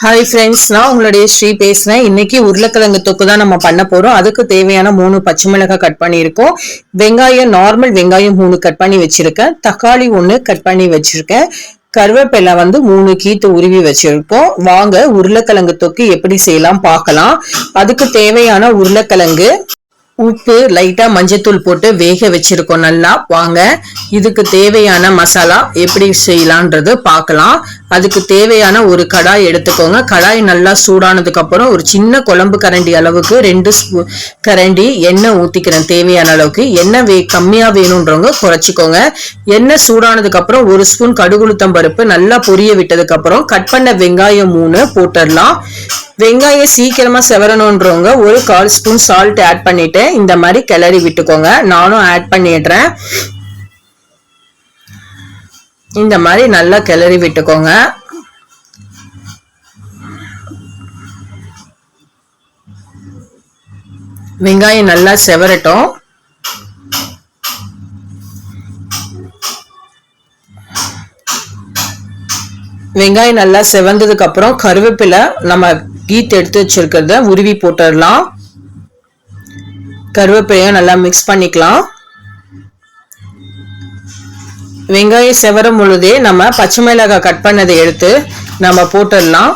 Hi friends நான் உங்களுடைய ஸ்ரீ பேசுகிறேன் இன்னைக்கு உருளைக்கிழங்கு தொக்கு தான் நம்ம பண்ண போகிறோம் அதுக்கு தேவையான மூணு பச்சை மிளகாய் கட் பண்ணியிருக்கோம். வெங்காயம் நார்மல் வெங்காயம் மூணு கட் பண்ணி வச்சிருக்கேன். தக்காளி ஒன்று கட் பண்ணி வச்சிருக்கேன். கருவேப்பிலை வந்து மூணு கீத்து உருவி வச்சிருக்கோம் வாங்க உருளைக்கிழங்கு தொக்கு எப்படி செய்யலாம் பார்க்கலாம். அதுக்கு தேவையான உருளைக்கிழங்கு உப்பு லைட்டாக மஞ்சத்தூள் போட்டு வேக வச்சுருக்கோம். நல்லா வாங்க. இதுக்கு தேவையான மசாலா எப்படி செய்யலான்றது பார்க்கலாம். அதுக்கு தேவையான ஒரு கடாய் எடுத்துக்கோங்க. கடாய் நல்லா சூடானதுக்கப்புறம் ஒரு சின்ன குழம்பு கரண்டி அளவுக்கு ரெண்டு ஸ்பூ கரண்டி எண்ணெய் ஊற்றிக்கிறேன் தேவையான அளவுக்கு எண்ணெய் வே கம்மியாக வேணுன்றவங்க குறைச்சிக்கோங்க. எண்ணெய் சூடானதுக்கப்புறம் ஒரு ஸ்பூன் கடுகுளுத்தம் பருப்பு நல்லா பொரிய விட்டதுக்கப்புறம் கட் பண்ண வெங்காயம் மூணு போட்டுடலாம். வெங்காயம் சீக்கிரமாக செவரணுன்றவங்க ஒரு கால் ஸ்பூன் சால்ட் ஆட் பண்ணிவிட்டு இந்த மாதிரி கிளறி விட்டுக்கோங்க. நானும் ஆட் பண்ணிடுறேன். இந்த மாதிரி நல்லா கிளறி விட்டுக்கோங்க. வெங்காயம் நல்லா செவரட்டும். வெங்காயம் நல்லா செவந்ததுக்கு அப்புறம் கருவேப்பிலை நம்ம கீத் எடுத்து வச்சிருக்கிறத உருவி போட்டுடலாம். கருவேப்பிலையும் நல்லா மிக்ஸ் பண்ணிக்கலாம். வெங்காயம் செவரும் பொழுதே நம்ம பச்சை மிளகாய் கட் பண்ணதை எடுத்து நம்ம போட்டுடலாம்.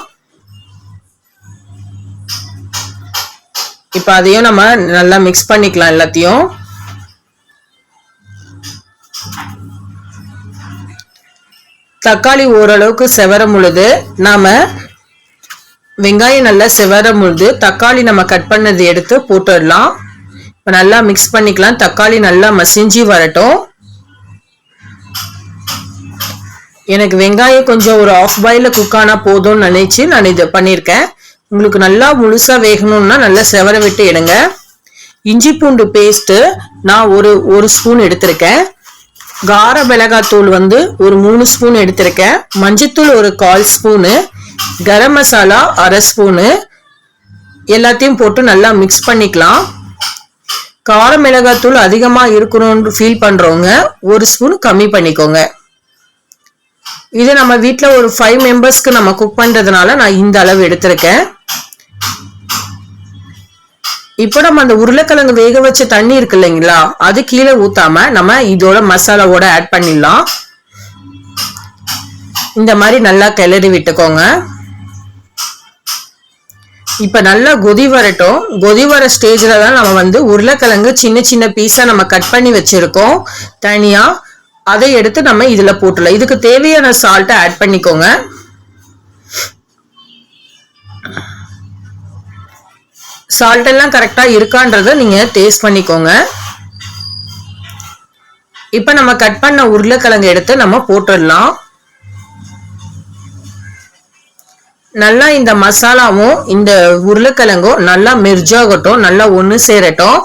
இப்போ அதையும் நம்ம நல்லா மிக்ஸ் பண்ணிக்கலாம் எல்லாத்தையும். தக்காளி ஓரளவுக்கு செவரும் பொழுது நாம் வெங்காயம் நல்லா செவரும் பொழுது தக்காளி நம்ம கட் பண்ணதை எடுத்து போட்டுடலாம். இப்போ நல்லா மிக்ஸ் பண்ணிக்கலாம். தக்காளி நல்லா மசிஞ்சு வரட்டும். எனக்கு வெங்காயம் கொஞ்சம் ஒரு ஆஃப் பாயில் குக் ஆனால் போதும்னு நினைச்சு நான் இதை பண்ணியிருக்கேன். உங்களுக்கு நல்லா முழுசாக வேகணும்னா நல்லா செவர விட்டு எடுங்க. இஞ்சி பூண்டு பேஸ்ட்டு நான் ஒரு ஒரு ஸ்பூன் எடுத்திருக்கேன். கார மிளகாத்தூள் வந்து ஒரு மூணு ஸ்பூன் எடுத்திருக்கேன். மஞ்சத்தூள் ஒரு கால் ஸ்பூனு கரம் மசாலா அரை ஸ்பூனு எல்லாத்தையும் போட்டு நல்லா மிக்ஸ் பண்ணிக்கலாம். கார மிளகாத்தூள் அதிகமாக இருக்கணும்னு ஃபீல் பண்ணுறவங்க ஒரு ஸ்பூன் கம்மி பண்ணிக்கோங்க. இது நம்ம வீட்டில் ஒரு ஃபைவ் மெம்பர்ஸ்க்கு நம்ம குக் பண்ணுறதுனால நான் இந்த அளவு எடுத்திருக்கேன். இப்போ நம்ம அந்த உருளைக்கிழங்கு வேக வச்ச தண்ணி இருக்கு இல்லைங்களா அது கீழே ஊத்தாம நம்ம இதோட மசாலாவோட ஆட் பண்ணிடலாம். இந்த மாதிரி நல்லா கிளறி விட்டுக்கோங்க. இப்ப நல்லா கொதி வரட்டும். கொதி வர ஸ்டேஜ்ல தான் நம்ம வந்து உருளைக்கிழங்கு சின்ன சின்ன பீஸா நம்ம கட் பண்ணி வச்சிருக்கோம். தனியா அதை எடுத்து நம்ம இதுல போட்டுடலாம். இதுக்கு தேவையான சால்ட்டை ஆட் பண்ணிக்கோங்க. சால்ட் எல்லாம் கரெக்டா இருக்கான்றத நீங்க டேஸ்ட் பண்ணிக்கோங்க. இப்ப நம்ம கட் பண்ண உருளைக்கிழங்கு எடுத்து நம்ம போட்டுடலாம். நல்லா இந்த மசாலாவும் இந்த உருளைக்கிழங்கும் நல்லா மெர்ஜாகட்டும் நல்லா ஒன்று சேரட்டும்.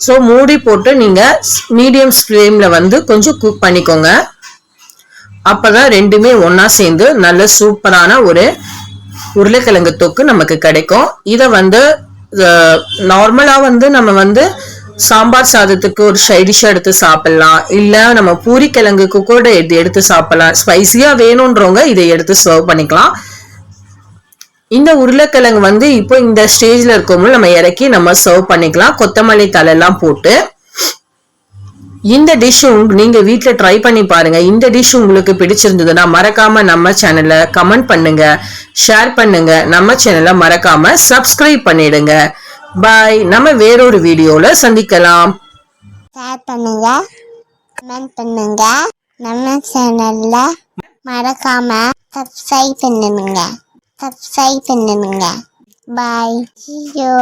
ஸோ மூடி போட்டு நீங்கள் மீடியம் ஃப்ளேமில் வந்து கொஞ்சம் குக் பண்ணிக்கோங்க. அப்போ தான் ரெண்டுமே ஒன்றா சேர்ந்து நல்ல சூப்பரான ஒரு உருளைக்கிழங்கு தொக்கு நமக்கு கிடைக்கும். இதை வந்து நார்மலாக வந்து நம்ம வந்து சாம்பார் சாதத்துக்கு ஒரு சைடிஷாக எடுத்து சாப்பிட்லாம். இல்லை நம்ம பூரி கிழங்குக்கு கூட இது எடுத்து சாப்பிட்லாம். ஸ்பைசியாக வேணுன்றவங்க இதை எடுத்து சர்வ் பண்ணிக்கலாம். இந்த உருளைக்கிழங்கு வந்து இப்போ இந்த ஸ்டேஜ்ல இருக்கும்போது நம்ம இறக்கி நம்ம சர்வ் பண்ணிக்கலாம். கொத்தமல்லி தலையெல்லாம் போட்டு. இந்த டிஷ் நீங்க வீட்டில் ட்ரை பண்ணி பாருங்க. இந்த டிஷ் உங்களுக்கு பிடிச்சிருந்ததுன்னா மறக்காம நம்ம சேனலை கமெண்ட் பண்ணுங்க. ஷேர் பண்ணுங்க. நம்ம சேனலை மறக்காம சப்ஸ்கிரைப் பண்ணிடுங்க. பாய் நம்ம வேறொரு வீடியோல சந்திக்கலாம். ஷேர் பண்ணுங்க. கமெண்ட் பண்ணுங்க. நம்ம மறக்காம சப்ஸ்கிரைப் பண்ணுங்க. சப்ஸ்கிரைப் பண்ணுங்க. பாய். ஐயோ